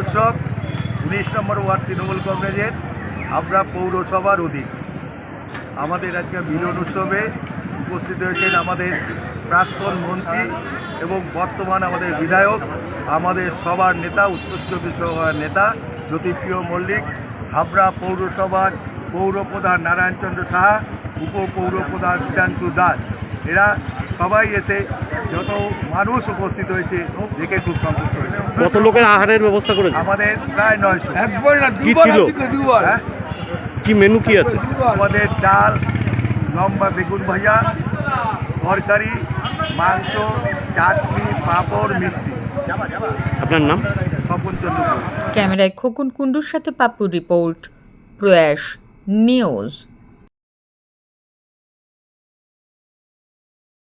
উৎসব উনিশ নম্বর ওয়ার্ড তৃণমূল কংগ্রেসের আমরা পৌরসভার অধীন। আমাদের আজকে মিলন উৎসবে উপস্থিত হয়েছেন আমাদের প্রাক্তন মন্ত্রী এবং বর্তমান আমাদের বিধায়ক, আমাদের সবার নেতা, উত্তর চব্বিশ পরগনার নেতা জ্যোতিপ্রিয় মল্লিক, হাবড়া পৌরসভার পৌরপ্রধান নারায়ণচন্দ্র সাহা, উপপৌরপ্রধান সিদ্ধাংশু দাস। এরা সবাই এসে যত মানুষ উপস্থিত হয়েছে, দেখে খুব সন্তুষ্ট হয়েছে। কত লোকের আহারের ব্যবস্থা করেছে? আমাদের প্রায় নয়শো। একবার না কি দুবার ছিল? দুবার। হ্যাঁ? কি মেনু কি আছে? আমাদের ডাল লম্বা বেগুন ভাজা তরকারি মাংস চাটনি পাঁপড় মিষ্টি। আপনার নাম? স্বপন চন্দ্রপুর ক্যামেরায় খোকন কুণ্ডুর সাথে পাপ্পুর রিপোর্ট প্রয়াস নিউজ।